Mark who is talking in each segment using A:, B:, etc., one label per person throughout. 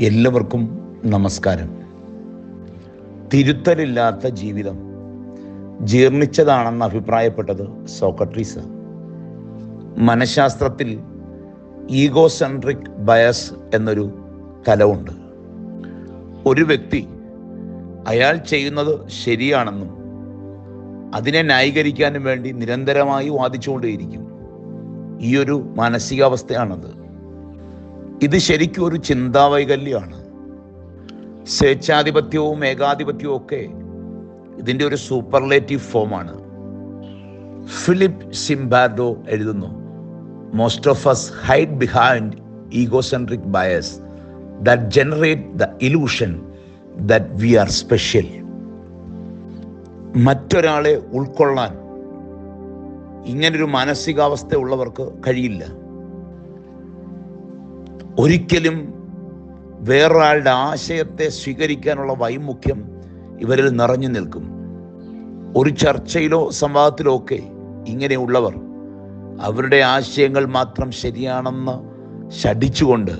A: എല്ലാവർക്കും നമസ്കാരം. തിരുത്തലില്ലാത്ത ജീവിതം. ജീർണിച്ചതാണെന്ന് അഭിപ്രായപ്പെട്ടത് സോക്രട്ടീസ്. മനഃശാസ്ത്രത്തിൽ ഈഗോ സെൻട്രിക് ബയസ് എന്നൊരു തലമുണ്ട് ഒരു വ്യക്തി അയാൾ ചെയ്യുന്നത് ശരിയാണെന്നും അതിനെ ന്യായീകരിക്കാനും വേണ്ടി നിരന്തരമായി വാദിച്ചുകൊണ്ടേയിരിക്കും. ഈ ഒരു മാനസികാവസ്ഥയാണത്. ഇത് ശരിക്കും ഒരു ചിന്താവൈകല്യമാണ് സ്വേച്ഛാധിപത്യവും ഏകാധിപത്യവും ഒക്കെ ഇതിന്റെ ഒരു സൂപ്പർലേറ്റീവ് ഫോമാണ് ഫിലിപ്പ് സിംബാർഡോ എഴുതുന്നു most of us hide behind egocentric bias that generate the illusion that we are special മറ്റൊരാളെ ഉൾക്കൊള്ളാൻ ഇങ്ങനൊരു മാനസികാവസ്ഥ ഉള്ളവർക്ക് കഴിയില്ല. ഒരിക്കലും വേറൊരാളുടെ ആശയത്തെ സ്വീകരിക്കാനുള്ള വൈമുഖ്യം ഇവരിൽ നിറഞ്ഞു നിൽക്കും. ഒരു ചർച്ചയിലോ സംവാദത്തിലോ ഒക്കെ ഇങ്ങനെയുള്ളവർ അവരുടെ ആശയങ്ങൾ മാത്രം ശരിയാണെന്ന് ശഠിച്ചുകൊണ്ട്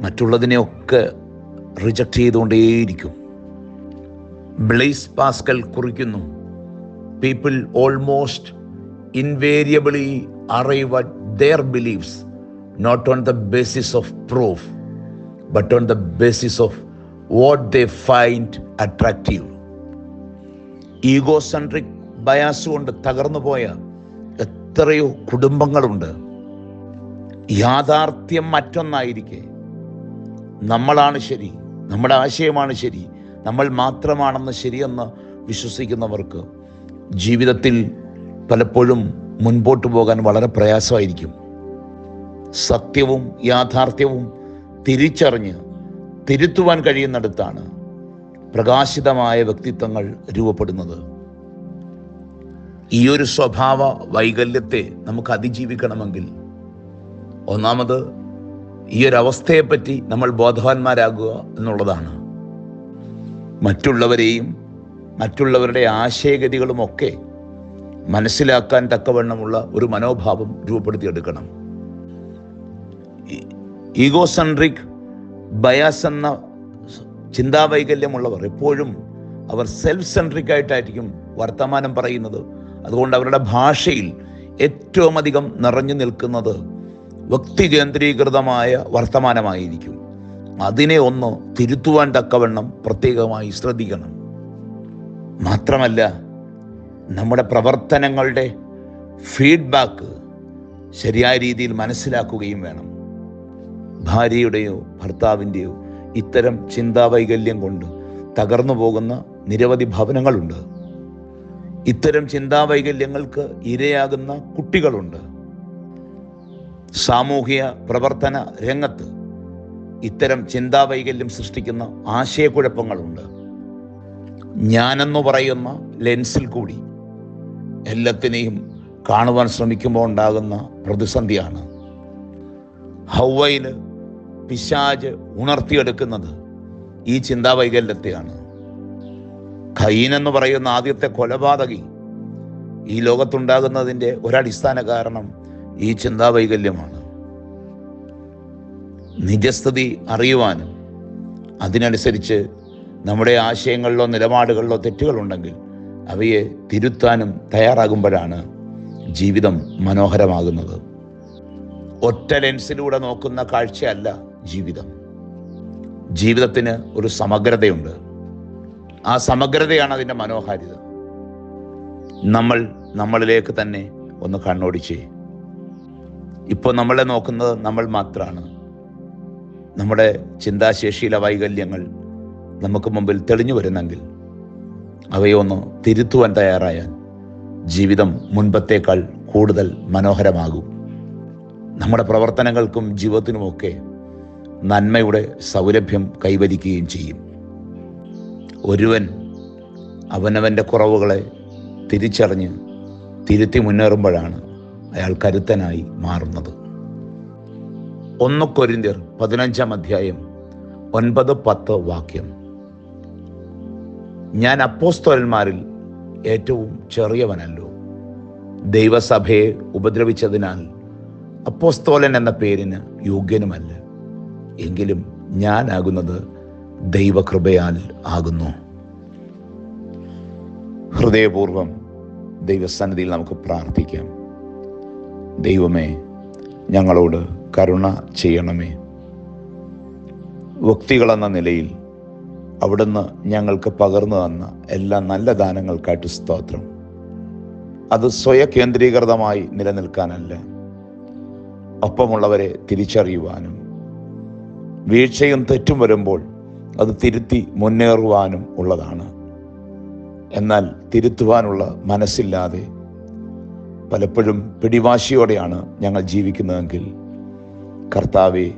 A: മറ്റുള്ളതിനെയൊക്കെ റിജക്റ്റ് ചെയ്തുകൊണ്ടേയിരിക്കും. ബ്ലേസ് പാസ്കൽ കുറിക്കുന്നു people almost invariably arrive at their beliefs not on the basis of proof but on the basis of what they find attractive egocentric bias കൊണ്ട് തകർന്നു പോയ എത്രയോ കുടുംബങ്ങളുണ്ട്. യാഥാർത്ഥ്യം മറ്റൊന്നായിരിക്കെ. നമ്മളാണ് ശരി നമ്മുടെ ആശയമാണ് ശരി നമ്മൾ മാത്രമാണെന്ന് ശരിയെന്ന് വിശ്വസിക്കുന്നവർക്ക് ജീവിതത്തിൽ പലപ്പോഴും മുൻപോട്ട് പോകാൻ വളരെ പ്രയാസമായിരിക്കും. സത്യവും യാഥാർത്ഥ്യവും തിരിച്ചറിഞ്ഞ് തിരുത്തുവാൻ കഴിയുന്നിടത്താണ് പ്രകാശിതമായ വ്യക്തിത്വങ്ങൾ രൂപപ്പെടുന്നത്. ഈ ഒരു സ്വഭാവ വൈകല്യത്തെ നമുക്ക് അതിജീവിക്കണമെങ്കിൽ ഒന്നാമത് ഈ ഒരു അവസ്ഥയെപ്പറ്റി നമ്മൾ ബോധവാന്മാരാകുക എന്നുള്ളതാണ്. മറ്റുള്ളവരെയും മറ്റുള്ളവരുടെ ആശയഗതികളുമൊക്കെ മനസ്സിലാക്കാൻ തക്കവണ്ണമുള്ള ഒരു മനോഭാവം രൂപപ്പെടുത്തിയെടുക്കണം. ഈഗോസെൻട്രിക് ബയാസ് എന്ന ചിന്താവൈകല്യമുള്ളവർ എപ്പോഴും അവർ സെൽഫ് സെൻട്രിക് ആയിട്ടായിരിക്കും വർത്തമാനം പറയുന്നത്. അതുകൊണ്ട് അവരുടെ ഭാഷയിൽ ഏറ്റവും അധികം നിറഞ്ഞു നിൽക്കുന്നത് വ്യക്തി കേന്ദ്രീകൃതമായ വർത്തമാനമായിരിക്കും. അതിനെ ഒന്ന് തിരുത്തുവാൻ തക്കവണ്ണം പ്രത്യേകമായി ശ്രദ്ധിക്കണം. മാത്രമല്ല നമ്മുടെ പ്രവർത്തനങ്ങളുടെ ഫീഡ്ബാക്ക് ശരിയായ രീതിയിൽ മനസ്സിലാക്കുകയും വേണം. ഭാര്യയുടെയോ ഭർത്താവിന്റെയോ ഇത്തരം ചിന്താവൈകല്യം കൊണ്ട് തകർന്നു പോകുന്ന നിരവധി ഭവനങ്ങളുണ്ട്. ഇത്തരം ചിന്താവൈകല്യങ്ങൾക്ക് ഇരയാകുന്ന കുട്ടികളുണ്ട്. സാമൂഹിക പ്രവർത്തന രംഗത്ത് ഇത്തരം ചിന്താവൈകല്യം സൃഷ്ടിക്കുന്ന ആശയക്കുഴപ്പങ്ങളുണ്ട്. ഞാനെന്ന് പറയുന്ന ലെൻസിൽ കൂടി എല്ലാത്തിനെയും കാണുവാൻ ശ്രമിക്കുമ്പോൾ ഉണ്ടാകുന്ന പ്രതിസന്ധിയാണ്. ഹൗവയിൽ പിശാജ് ഉണർത്തിയെടുക്കുന്നത് ഈ ചിന്താവൈകല്യത്തെയാണ്. ഖൈൻ എന്ന് പറയുന്ന ആദ്യത്തെ കൊലപാതകി ഈ ലോകത്തുണ്ടാകുന്നതിന്റെ ഒരടിസ്ഥാന കാരണം ഈ ചിന്താവൈകല്യമാണ്. നിജസ്ഥിതി അറിയുവാനും അതിനനുസരിച്ച് നമ്മുടെ ആശയങ്ങളിലോ നിലപാടുകളിലോ തെറ്റുകളുണ്ടെങ്കിൽ അവയെ തിരുത്താനും തയ്യാറാകുമ്പോഴാണ് ജീവിതം മനോഹരമാകുന്നത്. ഒറ്റ ലെൻസിലൂടെ നോക്കുന്ന കാഴ്ചയല്ല ജീവിതം. ജീവിതത്തിന് ഒരു സമഗ്രതയുണ്ട്. ആ സമഗ്രതയാണ് അതിന്റെ മനോഹാരിത. നമ്മൾ നമ്മളിലേക്ക് തന്നെ ഒന്ന് കണ്ണോടിച്ച്. ഇപ്പോൾ നമ്മളെ നോക്കുന്നത് നമ്മൾ മാത്രമാണ്. നമ്മുടെ ചിന്താശേഷിയിലെ വൈകല്യങ്ങൾ നമുക്ക് മുമ്പിൽ തെളിഞ്ഞു വരുന്നെങ്കിൽ അവയൊന്ന് തിരുത്തുവാൻ തയ്യാറായാൽ ജീവിതം മുൻപത്തേക്കാൾ കൂടുതൽ മനോഹരമാകും. നമ്മുടെ പ്രവർത്തനങ്ങൾക്കും ജീവിതത്തിനുമൊക്കെ നന്മയുടെ സൗരഭ്യം കൈവരിക്കുകയും ചെയ്യും. ഒരുവൻ അവനവന്റെ കുറവുകളെ തിരിച്ചറിഞ്ഞ് തിരുത്തി മുന്നേറുമ്പോഴാണ് അയാൾ കരുത്തനായി മാറുന്നത്. ഒന്ന് കൊരിന്തിയർ പതിനഞ്ചാം അധ്യായം ഒൻപത് പത്ത് വാക്യം. ഞാൻ അപ്പോസ്തോലന്മാരിൽ ഏറ്റവും ചെറിയവനല്ലോ. ദൈവസഭയെ ഉപദ്രവിച്ചതിനാൽ അപ്പോസ്തോലൻ എന്ന പേരിന് യോഗ്യനുമല്ല. എങ്കിലും ഞാനാകുന്നത് ദൈവകൃപയാൽ ആകുന്നു. ഹൃദയപൂർവം ദൈവസന്നിധിയിൽ നമുക്ക് പ്രാർത്ഥിക്കാം. ദൈവമേ ഞങ്ങളോട് കരുണ ചെയ്യണമേ. വ്യക്തികളെന്ന നിലയിൽ അവിടുന്ന് ഞങ്ങൾക്ക് പകർന്നു തന്ന എല്ലാ നല്ല ദാനങ്ങൾക്കായിട്ട് സ്തോത്രം. അത് സ്വയകേന്ദ്രീകൃതമായി നിലനിൽക്കാനല്ല. ഒപ്പമുള്ളവരെ തിരിച്ചറിയുവാനും വീഴ്ചയും തെറ്റും വരുമ്പോൾ അത് തിരുത്തി മുന്നേറുവാനും ഉള്ളതാണ്. എന്നാൽ തിരുത്തുവാനുള്ള മനസ്സില്ലാതെ പലപ്പോഴും പിടിവാശിയോടെയാണ് ഞങ്ങൾ ജീവിക്കുന്നതെങ്കിൽ കർത്താവെ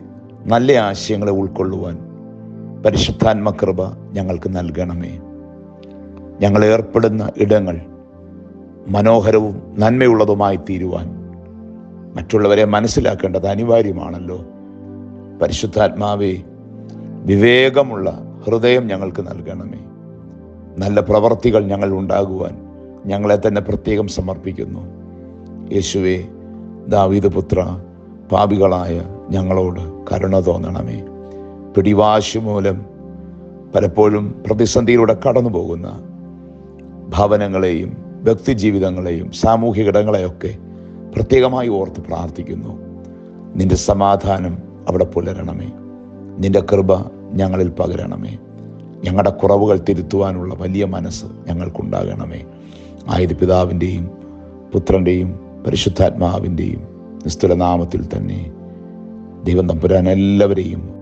A: നല്ല ആശയങ്ങളെ ഉൾക്കൊള്ളുവാൻ പരിശുദ്ധാത്മകൃപ ഞങ്ങൾക്ക് നൽകണമേ. ഞങ്ങൾ ഏർപ്പെടുന്ന ഇടങ്ങൾ മനോഹരവും നന്മയുള്ളതുമായി തീരുവാൻ മറ്റുള്ളവരെ മനസ്സിലാക്കേണ്ടത് അനിവാര്യമാണല്ലോ. പരിശുദ്ധാത്മാവെ വിവേകമുള്ള ഹൃദയം ഞങ്ങൾക്ക് നൽകണമേ. നല്ല പ്രവർത്തികൾ ഞങ്ങൾ ഉണ്ടാകുവാൻ ഞങ്ങളെ തന്നെ പ്രത്യേകം സമർപ്പിക്കുന്നു. യേശുവേ ദാവീദ് പുത്ര പാപികളായ ഞങ്ങളോട് കരുണ തോന്നണമേ. പിടിവാശി മൂലം പലപ്പോഴും പ്രതിസന്ധിയിലൂടെ കടന്നു പോകുന്ന ഭവനങ്ങളെയും വ്യക്തിജീവിതങ്ങളെയും സാമൂഹിക ഇടങ്ങളെയൊക്കെ പ്രത്യേകമായി ഓർത്ത് പ്രാർത്ഥിക്കുന്നു. നിന്റെ സമാധാനം അവിടെ പുലരണമേ. നിന്റെ കൃപ ഞങ്ങളിൽ പകരണമേ. ഞങ്ങളുടെ കുറവുകൾ തിരുത്തുവാനുള്ള വലിയ മനസ്സ് ഞങ്ങൾക്കുണ്ടാകണമേ. ആയത് പിതാവിന്റെയും പുത്രന്റെയും പരിശുദ്ധാത്മാവിന്റെയും നിസ്തുലനാമത്തിൽ തന്നെ ദൈവം തമ്പുരാൻ എല്ലാവരെയും